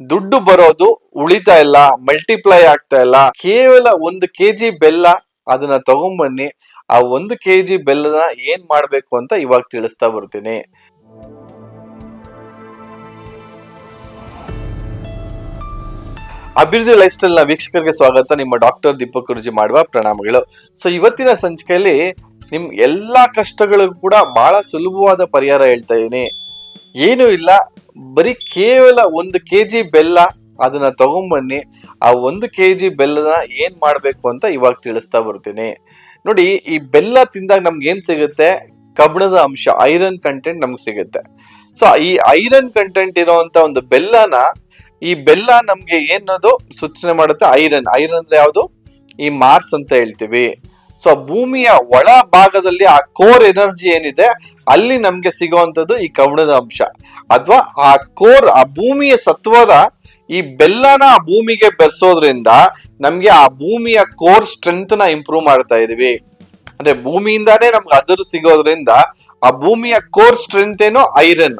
ದುಡ್ಡು ಬರೋದು ಉಳಿತಾ ಇಲ್ಲ ಮಲ್ಟಿಪ್ಲೈ ಆಗ್ತಾ ಇಲ್ಲ. ಕೇವಲ ಒಂದು ಕೆ ಜಿ ಬೆಲ್ಲ ಅದನ್ನ ತಗೊಂಬನ್ನಿ. ಆ ಒಂದು ಕೆ ಜಿ ಬೆಲ್ಲನ ಏನ್ ಮಾಡ್ಬೇಕು ಅಂತ ಇವಾಗ ತಿಳಿಸ್ತಾ ಬರ್ತೀನಿ. ಅಭಿವೃದ್ಧಿ ಲೈಫ್ ಸ್ಟೈಲ್ನ ವೀಕ್ಷಕರಿಗೆ ಸ್ವಾಗತ. ನಿಮ್ಮ ಡಾಕ್ಟರ್ ದೀಪಕ್ ಗುರುಜಿ ಮಾಡುವ ಪ್ರಣಾಮಗಳು. ಸೊ, ಇವತ್ತಿನ ಸಂಚಿಕೆಯಲ್ಲಿ ನಿಮ್ ಎಲ್ಲಾ ಕಷ್ಟಗಳಿಗೂ ಕೂಡ ಬಹಳ ಸುಲಭವಾದ ಪರಿಹಾರ ಹೇಳ್ತಾ ಇದ್ದೀನಿ ಏನು ಇಲ್ಲ ಬರೀ ಕೇವಲ ಒಂದು ಕೆ ಜಿ ಬೆಲ್ಲ ಅದನ್ನ ತಗೊಂಬನ್ನಿ. ಆ ಒಂದು ಕೆ ಜಿ ಬೆಲ್ಲನ ಏನ್ ಮಾಡ್ಬೇಕು ಅಂತ ಇವಾಗ ತಿಳಿಸ್ತಾ ಬರ್ತೀನಿ. ನೋಡಿ, ಈ ಬೆಲ್ಲ ತಿಂದಾಗ ನಮ್ಗೆ ಏನ್ ಸಿಗುತ್ತೆ? ಕಬ್ಬಿಣದ ಅಂಶ, ಐರನ್ ಕಂಟೆಂಟ್ ನಮ್ಗೆ ಸಿಗುತ್ತೆ. ಸೊ ಈ ಐರನ್ ಕಂಟೆಂಟ್ ಇರುವಂತ ಒಂದು ಬೆಲ್ಲನ, ಈ ಬೆಲ್ಲ ನಮ್ಗೆ ಏನದು? ಸೂಚನೆ ಮಾಡುತ್ತೆ, ಐರನ್. ಐರನ್ ಅಂದ್ರೆ ಯಾವುದು? ಈ ಮಾರ್ಸ್ ಅಂತ ಹೇಳ್ತೀವಿ. ಸೊ ಭೂಮಿಯ ಒಳ ಭಾಗದಲ್ಲಿ ಆ ಕೋರ್ ಎನರ್ಜಿ ಏನಿದೆ, ಅಲ್ಲಿ ನಮ್ಗೆ ಸಿಗುವಂತದ್ದು ಈ ಕವಣದ ಅಂಶ. ಅಥವಾ ಆ ಕೋರ್ ಆ ಭೂಮಿಯ ಸತ್ವದ ಈ ಬೆಲ್ಲನ ಆ ಭೂಮಿಗೆ ಬೆರೆಸೋದ್ರಿಂದ ನಮ್ಗೆ ಆ ಭೂಮಿಯ ಕೋರ್ ಸ್ಟ್ರೆಂತ್ನ ಇಂಪ್ರೂವ್ ಮಾಡ್ತಾ ಇದೀವಿ. ಅಂದ್ರೆ ಭೂಮಿಯಿಂದಾನೇ ನಮ್ಗೆ ಅದರು ಸಿಗೋದ್ರಿಂದ ಆ ಭೂಮಿಯ ಕೋರ್ ಸ್ಟ್ರೆಂತ್ ಏನು? ಐರನ್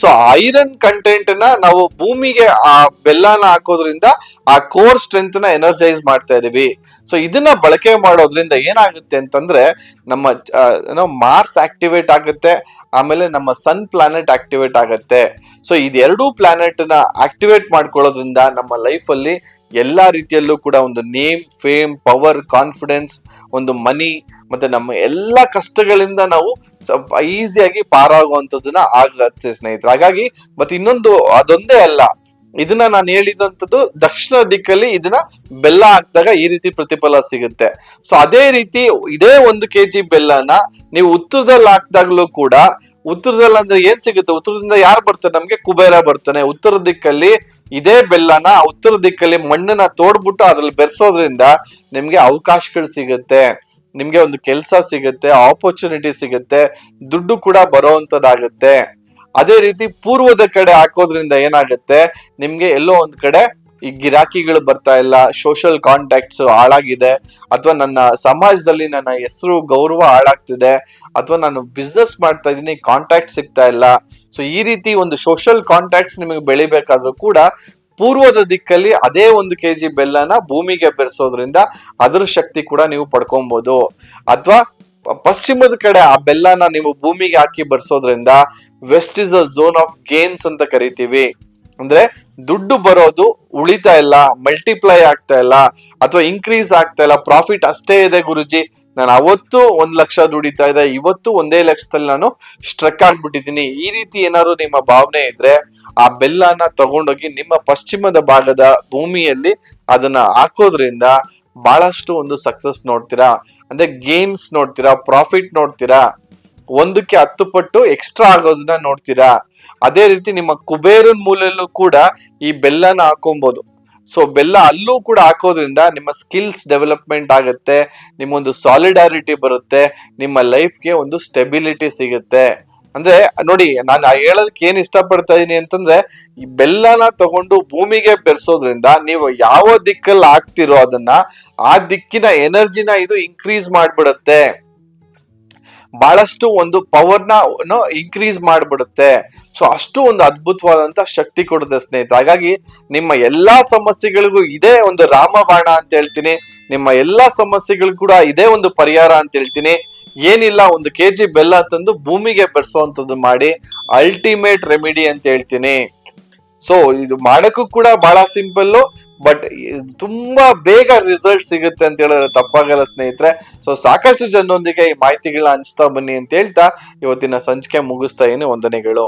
ಸೊ ಐರನ್ ಕಂಟೆಂಟ್ನ ನಾವು ಭೂಮಿಗೆ ಆ ಬೆಲ್ಲನ ಹಾಕೋದ್ರಿಂದ ಆ ಕೋರ್ ಸ್ಟ್ರೆಂತ್ನ ಎನರ್ಜೈಸ್ ಮಾಡ್ತಾ ಇದೀವಿ. ಸೊ ಇದನ್ನ ಬಳಕೆ ಮಾಡೋದ್ರಿಂದ ಏನಾಗುತ್ತೆ ಅಂತಂದ್ರೆ ನಮ್ಮ ಏನೋ ಮಾರ್ಸ್ ಆಕ್ಟಿವೇಟ್ ಆಗುತ್ತೆ, ಆಮೇಲೆ ನಮ್ಮ ಸನ್ ಪ್ಲಾನೆಟ್ ಆಕ್ಟಿವೇಟ್ ಆಗುತ್ತೆ. ಸೊ ಇದೆರಡೂ ಪ್ಲಾನೆಟ್ನ ಆಕ್ಟಿವೇಟ್ ಮಾಡ್ಕೊಳ್ಳೋದ್ರಿಂದ ನಮ್ಮ ಲೈಫ್ ಅಲ್ಲಿ ಎಲ್ಲಾ ರೀತಿಯಲ್ಲೂ ಕೂಡ ಒಂದು ನೇಮ್ ಫೇಮ್ ಪವರ್ ಕಾನ್ಫಿಡೆನ್ಸ್ ಒಂದು ಮನಿ ಮತ್ತೆ ನಮ್ಮ ಎಲ್ಲಾ ಕಷ್ಟಗಳಿಂದ ನಾವು ಸ್ವಲ್ಪ ಈಸಿಯಾಗಿ ಪಾರಾಗುವಂಥದ್ದನ್ನ ಆಗತ್ತೆ ಸ್ನೇಹಿತರೆ. ಹಾಗಾಗಿ, ಮತ್ತೆ ಇನ್ನೊಂದು, ಅದೊಂದೇ ಅಲ್ಲ. ಇದನ್ನ ನಾನು ಹೇಳಿದಂಥದ್ದು ದಕ್ಷಿಣ ದಿಕ್ಕಲ್ಲಿ ಇದನ್ನ ಬೆಲ್ಲ ಹಾಕಿದಾಗ ಈ ರೀತಿ ಪ್ರತಿಫಲ ಸಿಗುತ್ತೆ. ಸೊ ಅದೇ ರೀತಿ ಇದೇ ಒಂದು ಕೆ ಜಿ ಬೆಲ್ಲನ ನೀವು ಉತ್ತರದಲ್ಲಿ ಹಾಕಿದಾಗ್ಲೂ ಕೂಡ, ಉತ್ತರದಲ್ಲಿ ಅಂದ್ರೆ ಏನ್ ಸಿಗುತ್ತೆ? ಉತ್ತರದಿಂದ ಯಾರು ಬರ್ತಾರೆ? ನಮ್ಗೆ ಕುಬೇರ ಬರ್ತಾನೆ. ಉತ್ತರ ದಿಕ್ಕಲ್ಲಿ ಇದೇ ಬೆಲ್ಲನ ಉತ್ತರ ದಿಕ್ಕಲ್ಲಿ ಮಣ್ಣನ್ನ ತೋಡ್ಬಿಟ್ಟು ಅದ್ರಲ್ಲಿ ಬೆರೆಸೋದ್ರಿಂದ ನಿಮ್ಗೆ ಅವಕಾಶಗಳು ಸಿಗುತ್ತೆ. ನಿಮ್ಗೆ ಒಂದು ಕೆಲಸ ಸಿಗುತ್ತೆ ಆಪರ್ಚುನಿಟಿ ಸಿಗುತ್ತೆ, ದುಡ್ಡು ಕೂಡ ಬರೋವಂಥದ್ದಾಗುತ್ತೆ ಅದೇ ರೀತಿ ಪೂರ್ವದ ಕಡೆ ಹಾಕೋದ್ರಿಂದ ಏನಾಗುತ್ತೆ, ನಿಮ್ಗೆ ಎಲ್ಲೋ ಒಂದ್ ಕಡೆ ಈ ಗಿರಾಕಿಗಳು ಬರ್ತಾ ಇಲ್ಲ ಸೋಷಿಯಲ್ ಕಾಂಟ್ಯಾಕ್ಟ್ಸ್ ಹಾಳಾಗಿದೆ, ಅಥವಾ ನನ್ನ ಸಮಾಜದಲ್ಲಿ ನನ್ನ ಹೆಸರು ಗೌರವ ಹಾಳಾಗ್ತಿದೆ, ಅಥವಾ ನಾನು ಬಿಸ್ನೆಸ್ ಮಾಡ್ತಾ ಇದ್ದೀನಿ ಕಾಂಟ್ಯಾಕ್ಟ್ ಸಿಗ್ತಾ ಇಲ್ಲ. ಸೊ ಈ ರೀತಿ ಒಂದು ಸೋಷಿಯಲ್ ಕಾಂಟ್ಯಾಕ್ಟ್ಸ್ ನಿಮಗೆ ಬೆಳಿಬೇಕಾದ್ರೂ ಕೂಡ ಪೂರ್ವದ ದಿಕ್ಕಲ್ಲಿ ಅದೇ ಒಂದು ಕೆಜಿ ಬೆಲ್ಲನ ಭೂಮಿಗೆ ಬೆರೆಸೋದ್ರಿಂದ ಅದರ ಶಕ್ತಿ ಕೂಡ ನೀವು ಪಡ್ಕೊಬಹುದು ಅಥವಾ ಪಶ್ಚಿಮದ ಕಡೆ ಆ ಬೆಲ್ಲನ ನೀವು ಭೂಮಿಗೆ ಹಾಕಿ ಬರ್ಸೋದ್ರಿಂದ waste is a zone of gains ಅಂತ ಕರಿತೀವಿ. ಅಂದ್ರೆ ದುಡ್ಡು ಬರೋದು ಉಳಿತಾ ಇಲ್ಲ ಮಲ್ಟಿಪ್ಲೈ ಆಗ್ತಾ ಇಲ್ಲ, ಅಥವಾ ಇನ್ಕ್ರೀಸ್ ಆಗ್ತಾ ಇಲ್ಲ ಪ್ರಾಫಿಟ್ ಅಷ್ಟೇ ಇದೆ ಗುರುಜಿ. ನಾನು ಅವತ್ತು ಒಂದ್ ಲಕ್ಷ ದುಡಿತಾ ಇದೆ ಇವತ್ತು ಒಂದೇ ಲಕ್ಷದಲ್ಲಿ ನಾನು ಸ್ಟ್ರಕ್ ಆಗ್ಬಿಟ್ಟಿದ್ದೀನಿ. ಈ ರೀತಿ ಏನಾದ್ರು ನಿಮ್ಮ ಭಾವನೆ ಇದ್ರೆ ಆ ಬೆಲ್ಲನ ತಗೊಂಡೋಗಿ ನಿಮ್ಮ ಪಶ್ಚಿಮದ ಭಾಗದ ಭೂಮಿಯಲ್ಲಿ ಅದನ್ನ ಹಾಕೋದ್ರಿಂದ ಬಹಳಷ್ಟು ಒಂದು ಸಕ್ಸಸ್ ನೋಡ್ತೀರಾ? ಅಂದ್ರೆ ಗೇಮ್ಸ್ ನೋಡ್ತೀರಾ ಪ್ರಾಫಿಟ್ ನೋಡ್ತೀರಾ? ಒಂದಕ್ಕೆ ಹತ್ತು ಪಟ್ಟು ಎಕ್ಸ್ಟ್ರಾ ಆಗೋದನ್ನ ನೋಡ್ತೀರಾ? ಅದೇ ರೀತಿ ನಿಮ್ಮ ಕುಬೇರನ್ ಮೂಲೆಯಲ್ಲೂ ಕೂಡ ಈ ಬೆಲ್ಲನ ಹಾಕೊಬಹುದು ಸೊ ಬೆಲ್ಲ ಅಲ್ಲೂ ಕೂಡ ಹಾಕೋದ್ರಿಂದ ನಿಮ್ಮ ಸ್ಕಿಲ್ಸ್ ಡೆವಲಪ್ಮೆಂಟ್ ಆಗುತ್ತೆ, ನಿಮ್ಮೊಂದು ಸಾಲಿಡಾರಿಟಿ ಬರುತ್ತೆ, ನಿಮ್ಮ ಲೈಫ್ಗೆ ಒಂದು ಸ್ಟೆಬಿಲಿಟಿ ಸಿಗುತ್ತೆ. ಅಂದ್ರೆ ನೋಡಿ, ನಾನು ಹೇಳೋದಕ್ಕೆ ಏನ್ ಇಷ್ಟಪಡ್ತಾ ಇದೀನಿ ಅಂತಂದ್ರೆ, ಈ ಬೆಲ್ಲನ ತಗೊಂಡು ಭೂಮಿಗೆ ಬೆರೆಸೋದ್ರಿಂದ ನೀವು ಯಾವ ದಿಕ್ಕಲ್ಲಿ ಹಾಕ್ತಿರೋ ಅದನ್ನ, ಆ ದಿಕ್ಕಿನ ಎನರ್ಜಿನ ಇದು ಇನ್ಕ್ರೀಸ್ ಮಾಡ್ಬಿಡುತ್ತೆ. ಬಹಳಷ್ಟು ಒಂದು ಪವರ್ನ ಇನ್ಕ್ರೀಸ್ ಮಾಡ್ಬಿಡುತ್ತೆ. ಸೊ ಅಷ್ಟು ಒಂದು ಅದ್ಭುತವಾದಂತ ಶಕ್ತಿ ಕೊಡುತ್ತೆ ಸ್ನೇಹಿತ ಹಾಗಾಗಿ ನಿಮ್ಮ ಎಲ್ಲಾ ಸಮಸ್ಯೆಗಳಿಗೂ ಇದೇ ಒಂದು ರಾಮಬಾಣ ಅಂತ ಹೇಳ್ತೀನಿ. ನಿಮ್ಮ ಎಲ್ಲಾ ಸಮಸ್ಯೆಗಳಿಗೂ ಕೂಡ ಇದೇ ಒಂದು ಪರಿಹಾರ ಅಂತ ಹೇಳ್ತೀನಿ. ಏನಿಲ್ಲ, ಒಂದು ಕೆ ಜಿ ಬೆಲ್ಲ ತಂದು ಭೂಮಿಗೆ ಬೆರೆಸುವಂತದ್ದು ಮಾಡಿ ಅಲ್ಟಿಮೇಟ್ ರೆಮಿಡಿ ಅಂತ ಹೇಳ್ತೀನಿ. ಸೊ ಇದು ಮಾಡೋಕ್ಕೂ ಕೂಡ ಬಹಳ ಸಿಂಪಲ್ ಬಟ್ ತುಂಬಾ ಬೇಗ ರಿಸಲ್ಟ್ ಸಿಗುತ್ತೆ ಅಂತ ಹೇಳಿದ್ರೆ ತಪ್ಪಾಗಲ್ಲ ಸ್ನೇಹಿತರೆ. ಸೊ ಸಾಕಷ್ಟು ಜನರೊಂದಿಗೆ ಈ ಮಾಹಿತಿಗಳನ್ನ ಹಂಚ್ತಾ ಬನ್ನಿ ಅಂತ ಹೇಳ್ತಾ, ಇವತ್ತಿನ ಸಂಚಿಕೆ ಮುಗಿಸ್ತಾ ಇದೀನಿ ವಂದನೆಗಳು.